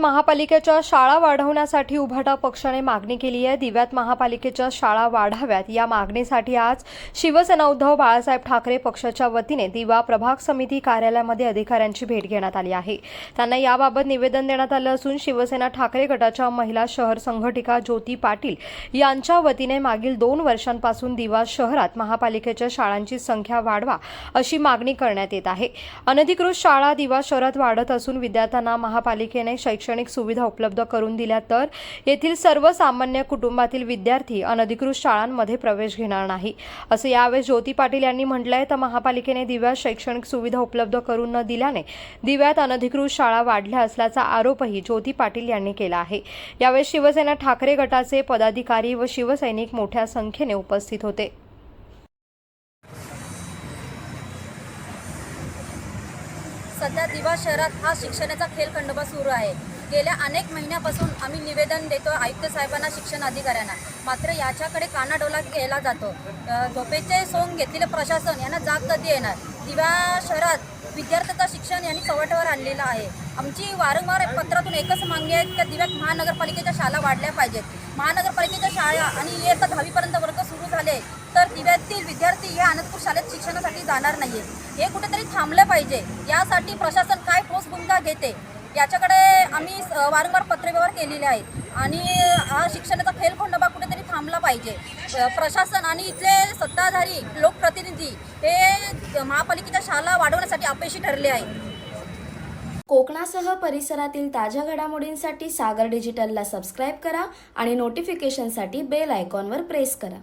महापालिकेच्या शाळा वाढवण्यासाठी उभाटा पक्षाने मागणी केली आहे. दिव्यात महापालिकेच्या शाळा वाढाव्यात. या मागणीसाठी आज शिवसेना उद्धव बाळासाहेब ठाकरे पक्षाच्या वतीने दिवा प्रभाग समिती कार्यालयामध्ये अधिकाऱ्यांची भेट घेण्यात आली आहे. त्यांना याबाबत निवेदन देण्यात आलं असून शिवसेना ठाकरे गटाच्या महिला शहर संघटिका ज्योती पाटील यांच्या वतीने मागील दोन वर्षांपासून दिवा शहरात महापालिकेच्या शाळांची संख्या वाढवा अशी मागणी करण्यात येत आहे. अनधिकृत शाळा दिवा शहरात वाढत असून विद्यार्थ्यांना महापालिकेने शैक्षणिक शैक्षणिक सुविधा उपलब्ध करून दिल्या तर येथील सर्वसामान्य कुटुंबातील विद्यार्थी अनधिकृत शाळांमध्ये प्रवेश घेणार नाही. असं यावेळी ज्योती पाटील यांनी म्हटलंय. तर महापालिकेने दिव्यात शैक्षणिक सुविधा उपलब्ध करून न दिल्याने दिव्यात अनधिकृत शाळा वाढल्या असल्याचा आरोपही ज्योती पाटील यांनी केला आहे. यावेळी शिवसेना ठाकरे गटाचे पदाधिकारी व शिवसैनिक मोठ्या संख्येने उपस्थित होते. सध्या दिवा शहरात हा शिक्षणाचा खेळखंडोबा सुरू आहे. गेल्या अनेक महिन्यापासून आम्ही निवेदन देतो आयुक्त साहेबांना शिक्षण अधिकाऱ्यांना. मात्र याच्याकडे कानाडोला केला जातो. झोपेचे सोंग घेतलेले प्रशासन यांना जाग कधी येणार? दिव्या शहरात विद्यार्थ्याचं शिक्षण यांनी चव्हाट्यावर आणलेलं आहे. आमची वारंवार पत्रातून एकच मागणी आहे की दिव्यात महानगरपालिकेच्या शाळा वाढल्या पाहिजेत. महानगरपालिकेच्या शाळा आणि इयत्ता दहावीपर्यंत वर्ग सुरू झाले तर दिव्यातील विद्यार्थी हे अनंतपूर शाळेत शिक्षणासाठी जाणार नाही हे कुठेतरी थांबलं पाहिजे. यासाठी प्रशासन काय ठोस भूमिका घेते? याच्याकडे आम्ही स- वारंवार पत्रव्यवहार केलेले आहेत. आणि हा शिक्षणाचा खेळखंडोबा कुठेतरी थांबला पाहिजे. प्रशासन आणि इथले सत्ताधारी लोकप्रतिनिधी हे महापालिकेच्या शाळा वाढवण्यासाठी अपयशी ठरले आहेत. कोकणासह परिसरातील ताज्या घडामोडींसाठी सागर डिजिटलला सबस्क्राईब करा आणि नोटिफिकेशनसाठी बेल आयकॉनवर प्रेस करा.